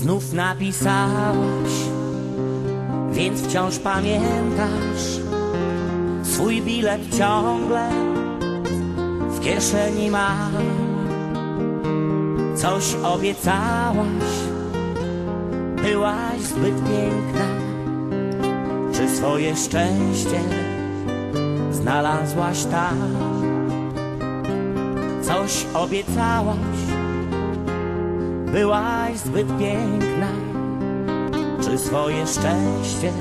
znów napisałaś, więc wciąż pamiętasz swój bilet ciągle w kieszeni mam. Coś obiecałaś, byłaś zbyt piękna. Czy swoje szczęście znalazłaś tam? Coś obiecałaś, byłaś zbyt piękna. Czy swoje szczęście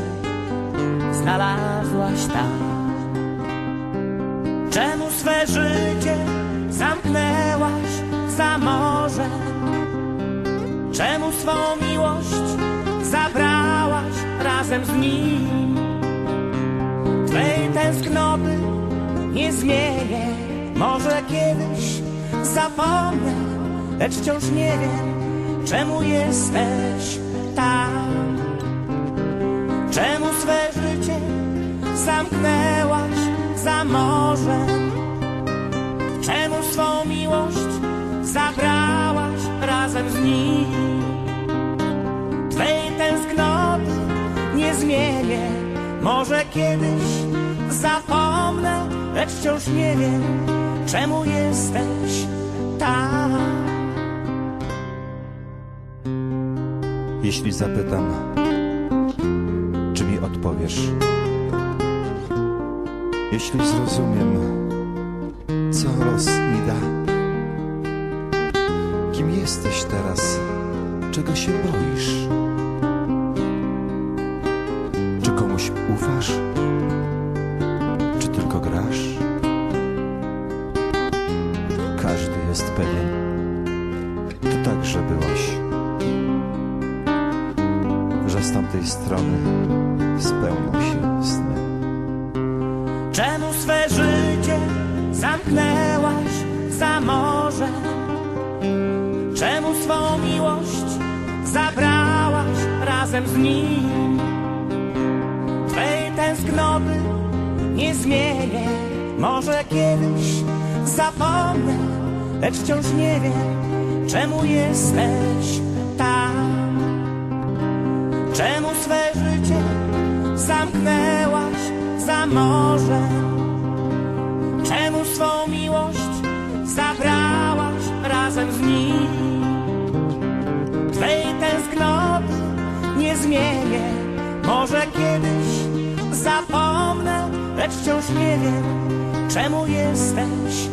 znalazłaś tam? Czemu swe życie zamknęłaś za morze? Czemu swą miłość zabrałaś razem z nim? Twej tęsknoty nie zmienię, może kiedyś zapomnę, lecz wciąż nie wiem, czemu jesteś tam. Czemu swe życie zamknęłaś za morzem? Czemu swą miłość zabrałaś razem z nim? Twej tęsknoty nie zmienię, może kiedyś zapomnę, lecz wciąż nie wiem, czemu jesteś tam. Jeśli zapytam, czy mi odpowiesz? Jeśli zrozumiem, co los mi da? Kim jesteś teraz? Czego się boisz? Czy komuś ufasz? Czy tylko grasz? Każdy jest pewien. Ty także byłaś że z tamtej strony spełnią się sny. Czemu swe życie zamknęłaś za morze? Czemu swą miłość zabrałaś razem z nim? Twej tęsknoty nie zmienię, może kiedyś zapomnę, lecz wciąż nie wiem, czemu jesteś morze? Czemu swą miłość zabrałaś razem z nim? Twej tęsknoty nie zmienię, może kiedyś zapomnę, lecz wciąż nie wiem, czemu jesteś